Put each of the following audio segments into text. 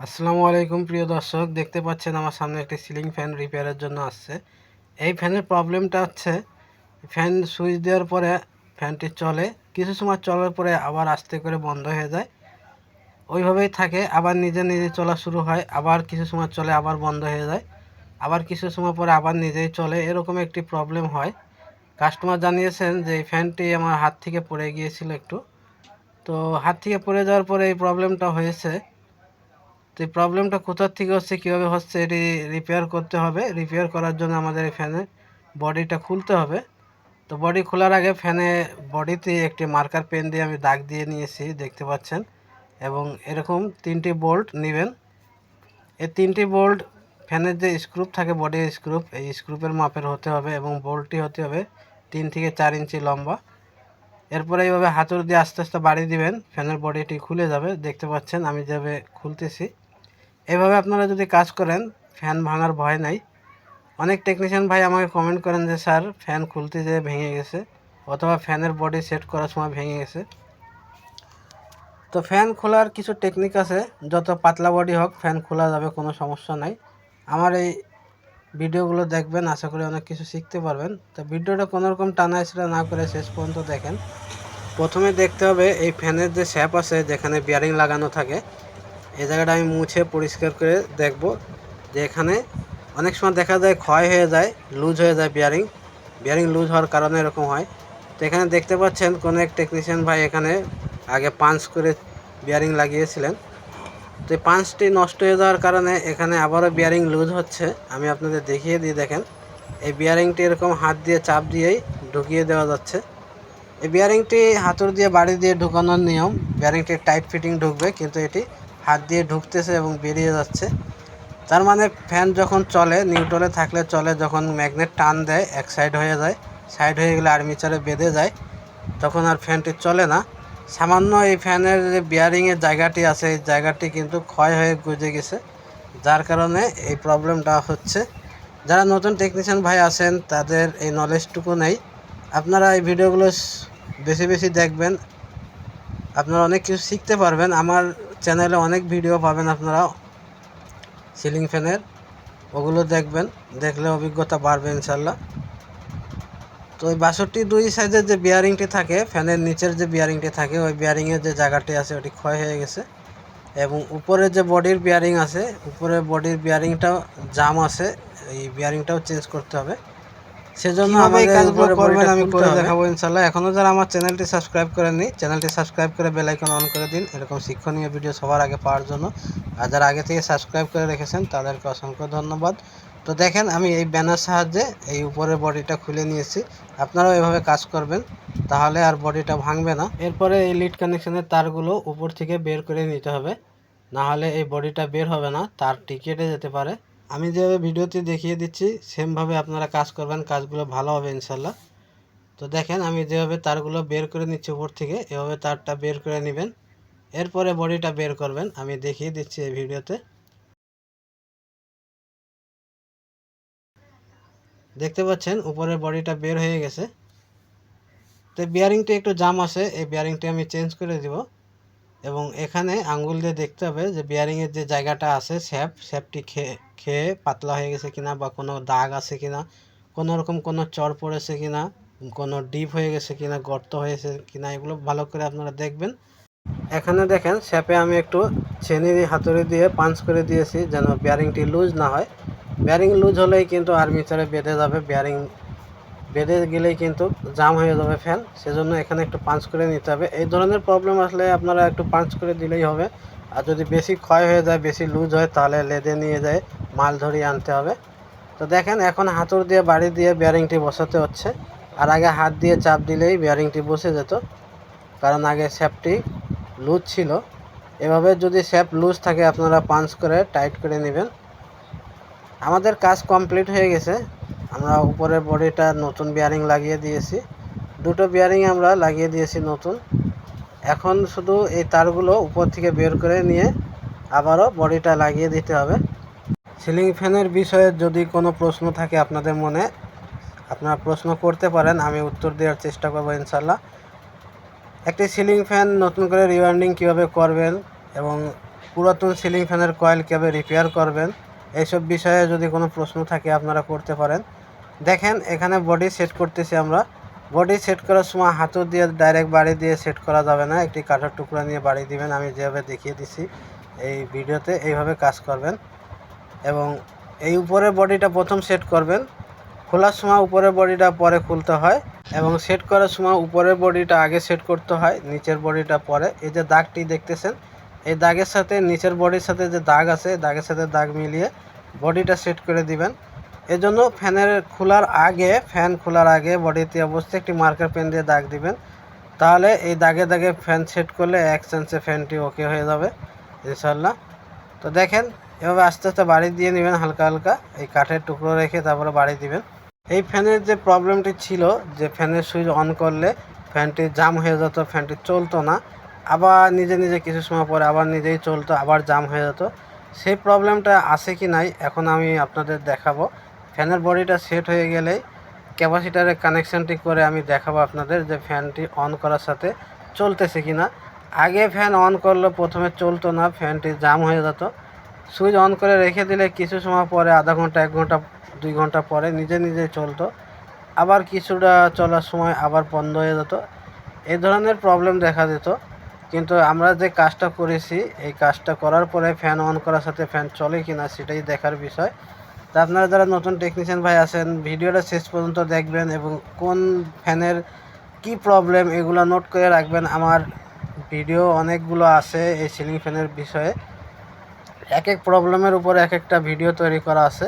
আসসালামু আলাইকুম প্রিয় দর্শক, দেখতে পাচ্ছেন আমার সামনে একটি সিলিং ফ্যান রিপেয়ারের জন্য আসছে। এই ফ্যানের প্রবলেমটা হচ্ছে, ফ্যান সুইচ দেওয়ার পরে ফ্যানটি চলে, কিছু সময় চলার পরে আবার আস্তে করে বন্ধ হয়ে যায়। ওইভাবেই থাকে, আবার নিজে নিজে চলা শুরু হয়, আবার কিছু সময় চলে, আবার বন্ধ হয়ে যায়। আবার কিছু সময় পরে আবার নিজেই চলে, এরকম একটি প্রবলেম হয়। কাস্টমার জানিয়েছেন যে এই ফ্যানটি আমার হাত থেকে পড়ে গিয়েছিল একটু। তো হাত থেকে পড়ে যাওয়ার পরে এই প্রবলেমটা হয়েছে। তো এই প্রবলেমটা কোথার থেকে হচ্ছে, কীভাবে হচ্ছে এটি রিপেয়ার করতে হবে? রিপেয়ার করার জন্য আমাদের এই ফ্যানের বডিটা খুলতে হবে। তো বডি খোলার আগে ফ্যানে বডিতে একটি মার্কার পেন দিয়ে আমি দাগ দিয়ে নিয়েছি, দেখতে পাচ্ছেন। এবং এরকম তিনটি বোল্ট নেবেন। এই তিনটি বোল্ট ফ্যানের যে স্ক্রুপ থাকে বডির স্ক্রুপ এই স্ক্রুপের মাপের হতে হবে এবং বোল্টটি হতে হবে তিন থেকে চার ইঞ্চি লম্বা। এরপরে এইভাবে হাতুড় দিয়ে আস্তে আস্তে বাড়ি দিবেন ফ্যানের বডিটি খুলে যাবে, দেখতে পাচ্ছেন, আমি যেভাবে খুলতেছি। এভাবে আপনারা যদি কাজ করেন, ফ্যান ভাঙার ভয় নাই। অনেক টেকনিশিয়ান ভাই আমাকে কমেন্ট করেন যে, স্যার, ফ্যান খুলতে যেয়ে ভেঙে গেছে অথবা ফ্যানের বডি সেট করার সময় ভেঙে গেছে। তো ফ্যান খোলার কিছু টেকনিক আছে। যত পাতলা বডি হোক, ফ্যান খোলা যাবে, কোনো সমস্যা নাই। আমার এই ভিডিওগুলো দেখবেন, আশা করি অনেক কিছু শিখতে পারবেন। তো ভিডিওটা কোনোরকম টানা এসরা না করে শেষ পর্যন্ত দেখেন। প্রথমে দেখতে হবে, এই ফ্যানের যে শ্যাপ আছে, যেখানে বিয়ারিং লাগানো থাকে এই জায়গাটা আমি মুছে পরিষ্কার করে দেখব যে এখানে অনেক সময় দেখা যায় ক্ষয় হয়ে যায়, লুজ হয়ে যায় বিয়ারিং বিয়ারিং লুজ হওয়ার কারণে এরকম হয়। তো এখানে দেখতে পাচ্ছেন কোনো এক টেকনিশিয়ান ভাই এখানে আগে পাঞ্চ করে বিয়ারিং লাগিয়েছিলেন। তো এই পাঞ্চটি নষ্ট হয়ে যাওয়ার কারণে এখানে আবারও বিয়ারিং লুজ হচ্ছে। আমি আপনাদের দেখিয়ে দিয়ে দেখেন। এই বিয়ারিংটি এরকম হাত দিয়ে চাপ দিয়েই ঢুকিয়ে দেওয়া যাচ্ছে। এই বিয়ারিংটি হাতুড় দিয়ে বাড়ি দিয়ে ঢুকানোর নিয়ম। বিয়ারিংটি টাইট ফিটিং ঢুকবে, কিন্তু এটি হাত দিয়ে ঢুকতেছে এবং বেরিয়ে যাচ্ছে। তার মানে ফ্যান যখন চলে নিউট্রলে থাকলে চলে, যখন ম্যাগনেট টান দেয়, এক সাইড হয়ে যায় সাইড হয়ে গেলে আর্মিচারে বেঁধে যায়, তখন আর ফ্যানটি চলে না। সামান্য এই ফ্যানের যে বিয়ারিংয়ের জায়গাটি আছে, এই জায়গাটি কিন্তু ক্ষয় হয়ে গুজে গেছে। যার কারণে এই প্রবলেমটা হচ্ছে। যারা নতুন টেকনিশিয়ান ভাই আছেন, তাদের এই নলেজটুকু নেই। আপনারা এই ভিডিওগুলো বেশি বেশি দেখবেন। আপনারা অনেক কিছু শিখতে পারবেন। আমার চ্যানেলে অনেক ভিডিও পাবেন আপনারা, সিলিং ফ্যানের। ওগুলো দেখবেন, দেখলে অভিজ্ঞতা বাড়বে ইনশাল্লাহ। তো ওই বাষট্টি দুই সাইজের যে বিয়ারিংটি থাকে, ফ্যানের নিচের যে বিয়ারিংটি থাকে, ওই বিয়ারিংয়ের যে জায়গাটি আছে, ওটি ক্ষয় হয়ে গেছে। এবং উপরে যে বডির বিয়ারিং আছে উপরের বডির বিয়ারিংটাও জাম আছে, এই বিয়ারিংটাও চেঞ্জ করতে হবে। সেজন্য আমাদের কাজগুলো করবেন আমি করে দেখাবো ইনশাল্লাহ এখনও যারা আমার চ্যানেলটি সাবস্ক্রাইব করেননি চ্যানেলটি সাবস্ক্রাইব করে বেল আইকন অন করে দিন। এরকম শিক্ষণীয় ভিডিও সবার আগে পাওয়ার জন্য। আর যারা আগে থেকে সাবস্ক্রাইব করে রেখেছেন তাদেরকে অসংখ্য ধন্যবাদ। তো দেখেন আমি এই ব্যানার সাহায্যে এই উপরের বডিটা খুলে নিয়েছি। আপনারাও এভাবে কাজ করবেন তাহলে আর বডিটা ভাঙবে না। এরপরে এই লিড কানেকশনের তারগুলো উপর থেকে বের করে নিতে হবে। না হলে এই বডিটা বের হবে না তারটি কেটে যেতে পারে। আমি যেভাবে ভিডিওতে দেখিয়ে দিচ্ছি, সেমভাবে আপনারা কাজ করবেন, কাজগুলো ভালো হবে ইনশাল্লাহ। তো দেখেন, আমি যেভাবে তারগুলো বের করে নিচ্ছি উপর থেকে, এভাবে তারটা বের করে নেবেন। এরপরে বডিটা বের করবেন, আমি দেখিয়ে দিচ্ছি এই ভিডিওতে। দেখতে পাচ্ছেন, উপরের বডিটা বের হয়ে গেছে। তো বিয়ারিংটি একটু জাম আছে, এই বিয়ারিংটি আমি চেঞ্জ করে দিব। এবং এখানে আঙ্গুল দিয়ে দেখতে হবে যে বিয়ারিংয়ের যে জায়গাটা আছে স্যাপ স্যাপটি খেয়ে খেয়ে পাতলা হয়ে গেছে কিনা বা কোনো দাগ আছে কিনা, কোনো রকম কোনো চর পড়েছে কিনা, কোনো ডিপ হয়ে গেছে কিনা, গর্ত হয়েছে কিনা, এগুলো ভালো করে আপনারা দেখবেন। এখানে দেখেন স্যাপে আমি একটু ছেনি হাতুড়ি দিয়ে পাঞ্চ করে দিয়েছি যেন বিয়ারিংটি লুজ না হয়। বিয়ারিং লুজ হলেই কিন্তু আর্মিচারে বেঁধে যাবে বিয়ারিং বেঁধে গেলেই কিন্তু জাম হয়ে যাবে ফ্যান, সেজন্য এখানে একটু পাঞ্চ করে নিতে হবে। এই ধরনের প্রবলেম আসলে আপনারা একটু পাঞ্চ করে দিলেই হবে। আর যদি বেশি ক্ষয় হয়ে যায়, বেশি লুজ হয়, তাহলে লেদে নিয়ে যায়, মাল ধরিয়ে আনতে হবে। তো দেখেন, এখন হাতুড় দিয়ে বাড়ি দিয়ে বিয়ারিংটি বসাতে হচ্ছে। আর আগে হাত দিয়ে চাপ দিলেই বিয়ারিংটি বসে যেত। কারণ আগে স্যাপটি লুজ ছিল। এভাবে যদি স্যাপ লুজ থাকে, আপনারা পাঞ্চ করে টাইট করে নেবেন। আমাদের কাজ কমপ্লিট হয়ে গেছে। আমরা উপরের বডিটা নতুন বিয়ারিং লাগিয়ে দিয়েছি। দুটো বিয়ারিং আমরা লাগিয়ে দিয়েছি নতুন। এখন শুধু এই তারগুলো উপর থেকে বের করে নিয়ে আবারও বডিটা লাগিয়ে দিতে হবে। সিলিং ফ্যানের বিষয়ে যদি কোনো প্রশ্ন থাকে আপনাদের মনে, আপনারা প্রশ্ন করতে পারেন, আমি উত্তর দেওয়ার চেষ্টা করব ইনশাল্লাহ একটি সিলিং ফ্যান নতুন করে রিওয়ার্ডিং কীভাবে করবেন এবং পুরাতন সিলিং ফ্যানের কয়েল কীভাবে রিপেয়ার করবেন, এইসব বিষয়ে যদি কোনো প্রশ্ন থাকে আপনারা করতে পারেন। দেখেন, এখানে বডি সেট করতেছি আমরা। বডি সেট করার সময় হাতু দিয়ে ডাইরেক্ট বাড়ি দিয়ে সেট করা যাবে না। একটি কাঠের টুকরা নিয়ে বাড়ি দিবেন। আমি যেভাবে দেখিয়ে দিছি এই ভিডিওতে এইভাবে কাজ করবেন। এবং এই উপরের বডিটা প্রথম সেট করবেন। খোলার সময় উপরের বডিটা পরে খুলতে হয় এবং সেট করার সময় উপরের বডিটা আগে সেট করতে হয়, নিচের বডিটা পরে। এই যে দাগটি দেখতেছেন, এই দাগের সাথে, নিচের বডির সাথে যে দাগ আছে, দাগের সাথে দাগ মিলিয়ে বডিটা সেট করে দিবেন। এজন্য ফ্যানের খোলার আগে, ফ্যান খোলার আগে বডিতে অবশ্যই একটি মার্কার পেন দিয়ে দাগ দিবেন। তাহলে এই দাগে দাগে ফ্যান সেট করলে এক চান্সে ফ্যানটি ওকে হয়ে যাবে ইনশাল্লাহ তো দেখেন, এভাবে আস্তে আস্তে বাড়ি দিয়ে নেবেন হালকা হালকা, এই কাঠের টুকরো রেখে তারপরে বাড়ি দিবেন। এই ফ্যানের যে প্রবলেমটি ছিল, যে ফ্যানের সুইচ অন করলে ফ্যানটি জাম হয়ে যেত, ফ্যানটি চলতো না, আবার নিজে নিজে কিছু সময় পরে আবার নিজেই চলতো, আবার জাম হয়ে যেত। সেই প্রবলেমটা আছে কি নাই, এখন আমি আপনাদের দেখাবো। ফ্যানের বডিটা সেট হয়ে গেলেই ক্যাপাসিটারের কানেকশানটি করে আমি দেখাবো আপনাদের যে ফ্যানটি অন করার সাথে চলতেছে কি না আগে ফ্যান অন করলে প্রথমে চলতো না, ফ্যানটি জাম হয়ে যেত। সুইচ অন করে রেখে দিলে কিছু সময় পরে, আধা ঘণ্টা, এক ঘণ্টা, দুই ঘণ্টা পরে নিজে নিজে চলতো। আবার কিছুটা চলার সময় আবার বন্ধ হয়ে যেত। এ ধরনের প্রবলেম দেখা দিত। কিন্তু আমরা যে কাজটা করেছি, এই কাজটা করার পরে ফ্যান অন করার সাথে ফ্যান চলে কি না সেটাই দেখার বিষয়। তা আপনারা যারা নতুন টেকনিশিয়ান ভাই আছেন, ভিডিওটা শেষ পর্যন্ত দেখবেন এবং কোন ফ্যানের কি প্রবলেম এগুলো নোট করে রাখবেন। আমার ভিডিও অনেকগুলো আছে এই সিলিং ফ্যানের বিষয়ে। এক এক প্রবলেমের উপর এক একটা ভিডিও তৈরি করা আছে।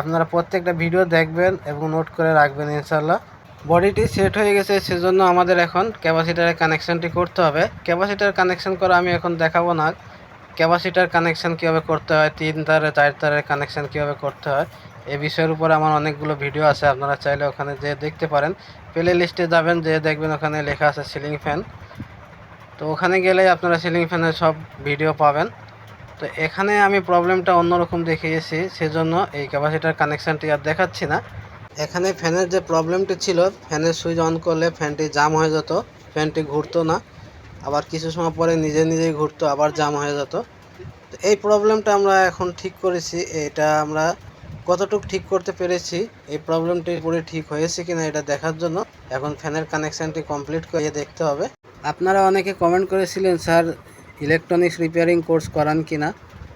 আপনারা প্রত্যেকটা ভিডিও দেখবেন এবং নোট করে রাখবেন ইনশাল্লাহ বডিটি সেট হয়ে গেছে, সেজন্য আমাদের এখন ক্যাপাসিটারের কানেকশানটি করতে হবে। ক্যাপাসিটার কানেকশান করা আমি এখন দেখাবো না। ক্যাপাসিটার কানেকশান কীভাবে করতে হয়, তিন তারে চার তারের কানেকশান কীভাবে করতে হয় এই বিষয়ের উপর আমার অনেকগুলো ভিডিও আছে, আপনারা চাইলে ওখানে যেয়ে দেখতে পারেন। প্লে লিস্টে যাবেন, যেয়ে দেখবেন ওখানে লেখা আছে সিলিং ফ্যান তো ওখানে গেলেই আপনারা সিলিং ফ্যানের সব ভিডিও পাবেন। তো এখানে আমি প্রবলেমটা অন্যরকম দেখিয়েছি, সেজন্য এই ক্যাপাসিটার কানেকশানটি আর দেখাচ্ছি না। এখানে ফ্যানের যে প্রবলেমটি ছিল ফ্যানের সুইচ অন করলে ফ্যানটি জাম হয়ে যেত ফ্যানটি ঘুরতো না। আবার কিছু সময় পরে নিজে নিজেই ঘুরতো, আবার জাম হয়ে যেত। তো এই প্রবলেমটা আমরা এখন ঠিক করেছি, এটা আমরা কতটুকু ঠিক করতে পেরেছি, এই প্রবলেমটি পুরো ঠিক হয়েছে কিনা এটা দেখার জন্য এখন ফ্যানের কানেকশানটি কমপ্লিট করে দেখতে হবে। আপনারা অনেকে কমেন্ট করেছিলেন, স্যার ইলেকট্রনিক্স রিপেয়ারিং কোর্স করান কিনা?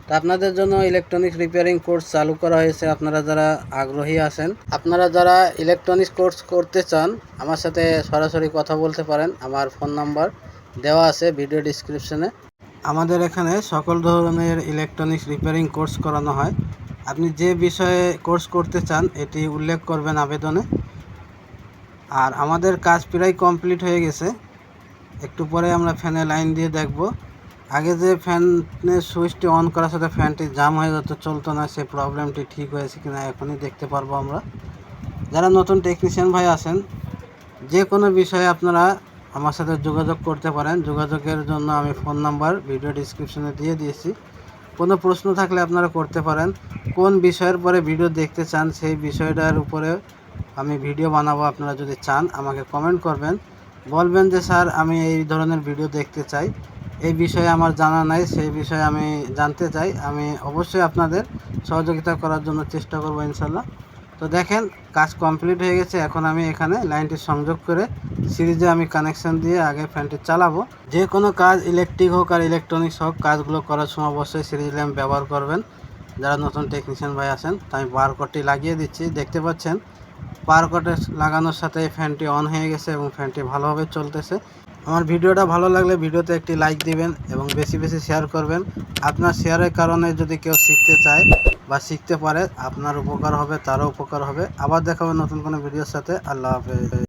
তো আপনাদের জন্য ইলেকট্রনিক্স রিপেয়ারিং কোর্স চালু করা হয়েছে, আপনারা যারা আগ্রহী আছেন, আপনারা যারা ইলেকট্রনিক্স কোর্স করতে চান, আমার সাথে সরাসরি কথা বলতে পারেন। আমার ফোন নাম্বার দেওয়া আছে ভিডিও ডিসক্রিপশনে আমাদের এখানে সকল ধরনের ইলেকট্রনিক্স রিপেয়ারিং কোর্স করানো হয়। আপনি যে বিষয়ে কোর্স করতে চান, এটি উল্লেখ করবেন আবেদনে। আর আমাদের কাজ প্রায় কমপ্লিট হয়ে গেছে। একটু পরে আমরা ফ্যানে লাইন দিয়ে দেখব। আগে যে ফ্যানের সুইচটি অন করার সাথে ফ্যানটি জাম হয়ে যেত চলতো না, সেই প্রবলেমটি ঠিক হয়েছে কিনা এখনই দেখতে পারব আমরা। যারা নতুন টেকনিশিয়ান ভাই আছেন, যে কোনো বিষয়ে আপনারা আমার সাথে যোগাযোগ করতে পারেন। যোগাযোগের জন্য আমি ফোন নাম্বার ভিডিও ডিসক্রিপশনে দিয়ে দিয়েছি। কোনো প্রশ্ন থাকলে আপনারা করতে পারেন। কোন বিষয়ের পরে ভিডিও দেখতে চান, সেই বিষয়টার উপরে আমি ভিডিও বানাবো। আপনারা যদি চান, আমাকে কমেন্ট করবেন। বলবেন যে, স্যার, আমি এই ধরনের ভিডিও দেখতে চাই। এই বিষয়ে আমার জানা নাই, সেই বিষয়ে আমি জানতে চাই। আমি অবশ্যই আপনাদের সহযোগিতা করার জন্য চেষ্টা করব ইনশাল্লাহ। তো দেখেন, কাজ কমপ্লিট হয়ে গেছে। এখন আমি এখানে লাইনটি সংযোগ করে সিরিজে আমি কানেকশন দিয়ে আগে ফ্যানটি চালাবো। যে কোনো কাজ ইলেকট্রিক হোক আর ইলেকট্রনিক্স হোক, কাজগুলো করার সময় অবশ্যই সিরিজ ল্যাম্প ব্যবহার করবেন। যারা নতুন টেকনিশিয়ান ভাই আছেন, তো আমি বারকোডটি লাগিয়ে দিচ্ছি। দেখতে পাচ্ছেন বারকোডে লাগানোর সাথে ফ্যানটি অন হয়ে গেছে এবং ফ্যানটি ভালোভাবে চলতেছে। আমার ভিডিওটা ভালো লাগলে ভিডিওতে একটি লাইক দিবেন এবং বেশি বেশি শেয়ার করবেন। আপনার শেয়ারের কারণে যদি কেউ শিখতে চায় বা শিখতে পারে, আপনার উপকার হবে, তারও উপকার হবে। আবার দেখাবে নতুন কোনো ভিডিওর সাথে। আল্লাহ হাফেজ।